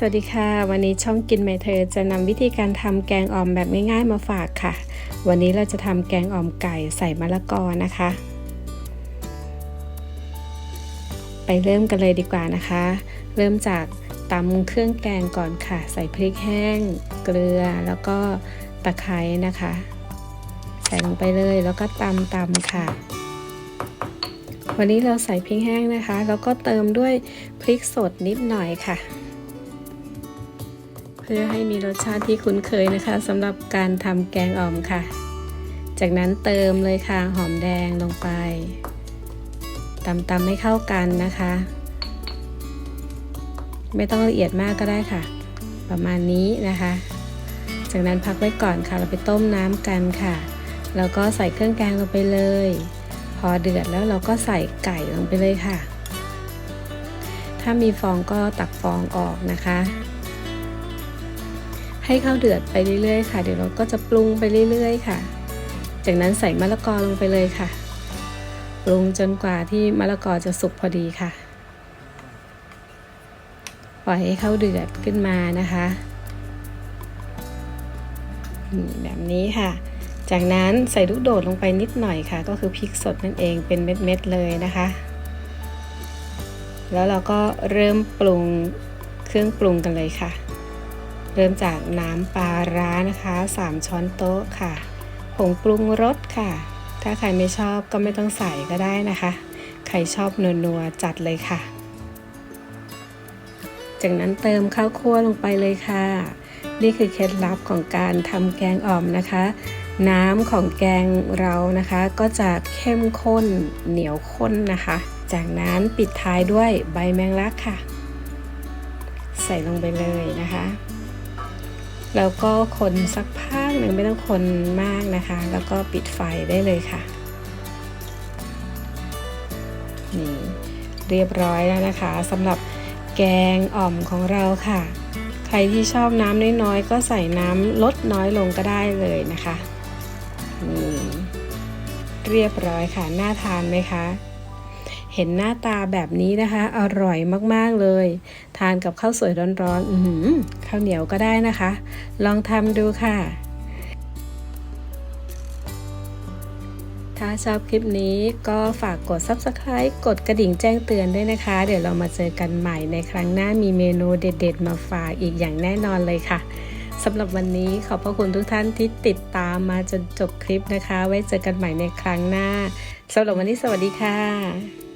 สวัสดีค่ะ วันนี้ช่องกินไหมเธอจะนำวิธีการทำแกงอ่อมแบบง่ายๆมาฝากค่ะ วันนี้เราจะทำแกงอ่อมไก่ใส่มะละกอนะคะ ไปเริ่มกันเลยดีกว่านะคะ เริ่มจากตำเครื่องแกงก่อนค่ะ ใส่พริกแห้ง เกลือแล้วก็ตะไคร้นะคะ ใส่ลงไปเลยแล้วก็ตำตำค่ะ วันนี้เราใส่พริกแห้งนะคะ แล้วก็เติมด้วยพริกสดนิดหน่อยค่ะ พื่อให้มีรสชาติที่คุ้นเคยนะคะสำหรับการทำแกงอ่อมค่ะ จากนั้นเติมเลยค่ะหอมแดงลงไปตำตำให้เข้ากันนะคะ ไม่ต้องละเอียดมากก็ได้ค่ะ ประมาณนี้นะคะ จากนั้นพักไว้ก่อนค่ะ เราไปต้มน้ำกันค่ะ แล้วก็ใส่เครื่องแกงลงไปเลย พอเดือดแล้วเราก็ใส่ไก่ลงไปเลยค่ะ ถ้ามีฟองก็ตักฟองออกนะคะ ให้เข้าเดือดไปเรื่อยๆค่ะ เดี๋ยวเราก็จะปรุงไปเรื่อยๆ ค่ะ จากนั้นใส่มะละกอลงไปเลยค่ะ ปรุงจนกว่าที่มะละกอจะสุกพอดีค่ะ ปล่อยให้เข้าเดือดขึ้นมานะคะแบบนี้ค่ะ จากนั้นใส่ลูกโดดลงไปนิดหน่อยค่ะ ก็คือพริกสดนั่นเองเป็นเม็ดๆเลยนะคะ แล้วเราก็เริ่มปรุงเครื่องปรุงกันเลยค่ะ เริ่มจากน้ำปลาร้านะคะ 3 ช้อนโต๊ะค่ะ ผงปรุงรสค่ะ ถ้าใครไม่ชอบก็ไม่ต้องใส่ก็ได้นะคะ ใครชอบนัวๆจัดเลยค่ะ จากนั้นเติมข้าวคั่วลงไปเลยค่ะ นี่คือเคล็ดลับของการทำแกงอ่อมนะคะ น้ำของแกงเรานะคะ ก็จะเข้มข้นเหนียวข้นนะคะ จากนั้นปิดท้ายด้วยใบแมงลักค่ะ ใส่ลงไปเลยนะคะ แล้วก็คนสักพักหนึ่งไม่ต้องคนมากนะคะ แล้วก็ปิดไฟได้เลยค่ะนี่เรียบร้อยแล้วนะคะสำหรับแกงอ่อมของเราค่ะ ใครที่ชอบน้ำน้อยๆก็ใส่น้ำลดน้อยลงก็ได้เลยนะคะนี่เรียบร้อยค่ะ น่าทานไหมคะ เห็นหน้าตาแบบนี้นะคะ อร่อยมากๆเลย ทานกับข้าวสวยร้อนๆข้าวเหนียวก็ได้นะคะ ลองทำดูค่ะ ถ้าชอบคลิปนี้ก็ฝากกด Subscribe กดกระดิ่งแจ้งเตือนด้วยนะคะ เดี๋ยวเรามาเจอกันใหม่ในครั้งหน้ามีเมนูเด็ด ๆ มาฝากอีกอย่างแน่นอนเลยค่ะสำหรับวันนี้ขอบพระคุณทุกท่านที่ติดตามมาจนจบคลิปนะคะ ไว้เจอกันใหม่ในครั้งหน้าสำหรับวันนี้สวัสดีค่ะ